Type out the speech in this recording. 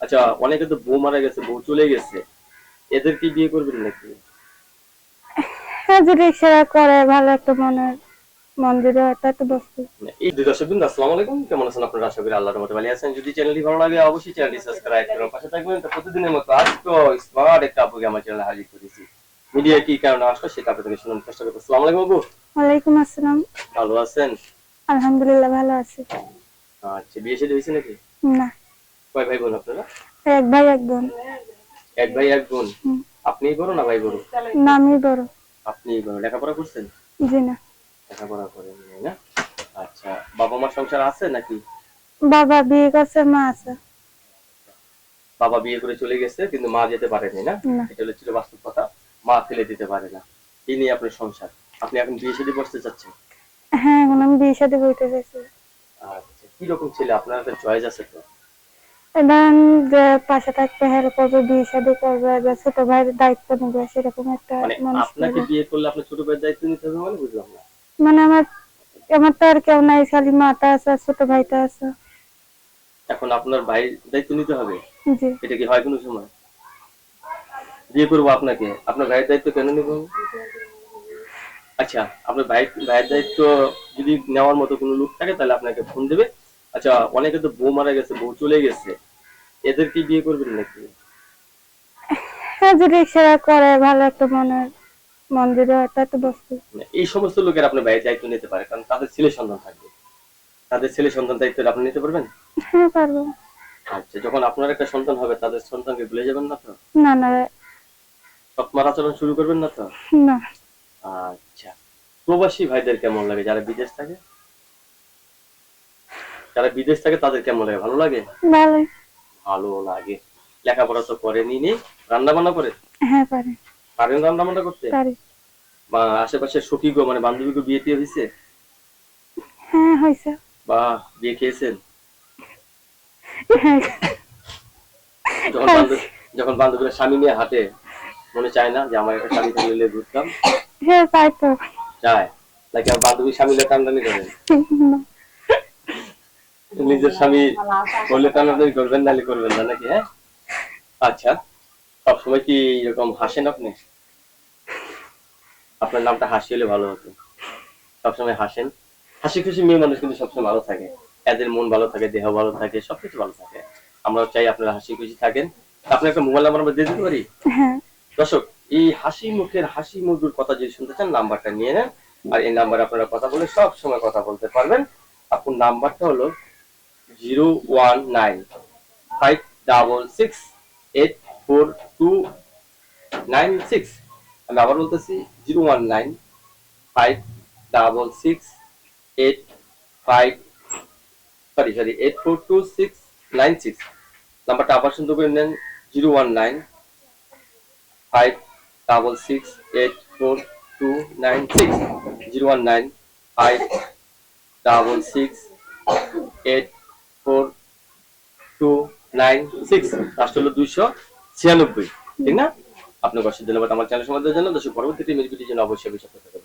আচ্ছা অনেকে তো বউ মারা গেছে বউ চলে গেছে। এদের কি বিয়ে করবেন নাকি? হ্যাঁ যদি সেরা করে ভালো একটা মনের মন্দিরে একটা তো বস্তু মানে এই দুই দর্শক বিন্দু আসসালামু আলাইকুম। কেমন আছেন আপনারা? আশা করি আল্লাহর মতো ভালো আছেন। যদি চ্যানেলটি ভালো লাগে অবশ্যই চ্যানেলটি সাবস্ক্রাইব করুন পাশে থাকবেন। তো প্রতিদিনের মতো আজকে স্মার্ট একটা আপুকে আমার চ্যানেলে হাজির করেছি। মিডিয়া কি কারণে আসলো সেটা আপনাদের শোনার চেষ্টা আসসালামু আলাইকুম আপু। ওয়ালাইকুম আসসালাম। ভালো আছেন? আলহামদুলিল্লাহ ভালো আছি। আচ্ছা বিয়ে শাদী হয়েছে নাকি? না। কয় ভাই বোন আপনারা? এক ভাই এক বোন। এক ভাই এক বোন। আপনিই বড় না ভাই বড়? না আমি বড়। আপনিই বড়। লেখাপড়া করছেন? জি না। লেখাপড়া করেন না? আচ্ছা বাবা মার সংসার আছে নাকি? বাবা বিয়ে করছে মা আছে। বাবা বিয়ে করে চলে গেছে কিন্তু মা যেতে পারেনি না? এটা ছিল বাস্তব কথা। মা ফেলে দিতে পারে না। এই নিয়ে আপনার সংসার। আপনি এখন বিয়ে শাদী বসতে চাচ্ছেন? হ্যাঁ এখন আমি বিয়ে সাথে বইতে চাইছি। আচ্ছা কি রকম ছেলে? আপনার একটা চয়েস আছে তো। এবার যে পাশে থাকতে হেল্প করবে বিয়ে সাথে করবে এবার ছোট ভাইয়ের দায়িত্ব নেবে সেরকম একটা মানে মানুষ আপনাকে বিয়ে করলে আপনার ছোট ভাইয়ের দায়িত্ব নিতে হবে মানে বুঝলাম না। মানে আমার আমার তো আর কেউ নাই খালি মাটা আছে ছোট ভাইটা আছে। এখন আপনার ভাইয়ের দায়িত্ব নিতে হবে? জি। এটা কি হয় কোনো সময়? বিয়ে করব আপনাকে আপনার ভাইয়ের দায়িত্ব কেন নেব? আচ্ছা আপনার ভাই ভাইয়ের দায়িত্ব যদি নেওয়ার মতো কোনো লোক থাকে তাহলে আপনাকে ফোন দেবে। আচ্ছা অনেকে তো বউ মারা গেছে বউ চলে গেছে। এদের কি বিয়ে করবেন নাকি? হ্যাঁ যদি সেরা করে ভালো একটা মনের মন্দিরে একটা তো বস্তু মানে এই সমস্ত লোকের আপনার ভাইয়ের দায়িত্ব নিতে পারে কারণ তাদের ছেলে সন্তান থাকবে। তাদের ছেলে সন্তান দায়িত্ব আপনি নিতে পারবেন? হ্যাঁ পারব। আচ্ছা যখন আপনার একটা সন্তান হবে তাদের সন্তানকে ভুলে যাবেন না তো? না না। সৎমার আচরণ শুরু করবেন না তো? না। আচ্ছা প্রবাসী ভাইদের কেমন লাগে? যারা বিদেশ থাকে? যারা বিদেশ থাকে তাদের কেমন লাগে? ভালো লাগে? ভালোই। ভালো লাগে লেখাপড়া তো করেনি নি রান্না বান্না করে? হ্যাঁ পারি। পারেন রান্না বান্না করতে? পারি। বা আশেপাশে সখী গো মানে বান্ধবীকে বিয়ে দিয়ে হয়েছে হ্যাঁ হয়েছে বা বিয়ে খেয়েছেন? হ্যাঁ। যখন বান্ধব যখন বান্ধবীরা স্বামী নিয়ে হাঁটে মনে চায় না যে আমার একটা স্বামী থাকলে ঘুরতাম হ্যাঁ তাই তো। চায়? নাকি আমার বান্ধবী স্বামীলে টানটানি করেন না। নিজের স্বামী বললে টানাটানি করবেন নাহলে করবেন না নাকি হ্যাঁ? আচ্ছা সবসময় কি এরকম হাসেন আপনি? আপনার নামটা হাসি হলে ভালো হতো। সবসময় হাসেন। হাসি খুশি মেয়ে মানুষ কিন্তু সবসময় ভালো থাকে। এদের মন ভালো থাকে দেহ ভালো থাকে সবকিছু ভালো থাকে। আমরা চাই আপনারা হাসি খুশি থাকেন। আপনার একটা মোবাইল নাম্বার আমরা দিয়ে দিতে পারি? হ্যাঁ। দর্শক এই হাসি মুখের হাসি মধুর কথা যদি শুনতে চান নাম্বারটা নিয়ে নেন। আর এই নাম্বারে আপনারা কথা বলে সব সময় কথা বলতে পারবেন। আপনার নাম্বারটা হলো zero one nine five double six eight four two nine six আমি আবার বলতেছি zero one nine five double six eight five sorry sorry eight four two six nine six নাম্বারটা আবার সুন্দর করে নেন zero one nine five double six eight four two nine six zero one nine five double six eight four two nine six হলো দুইশো ছিয়ানব্বই, ঠিক না? আপনার অসংখ্য ধন্যবাদ। আমার চ্যানেল সমাজের জন্য, দর্শক, পরবর্তী ভিডিওর জন্য অবশ্যই করতে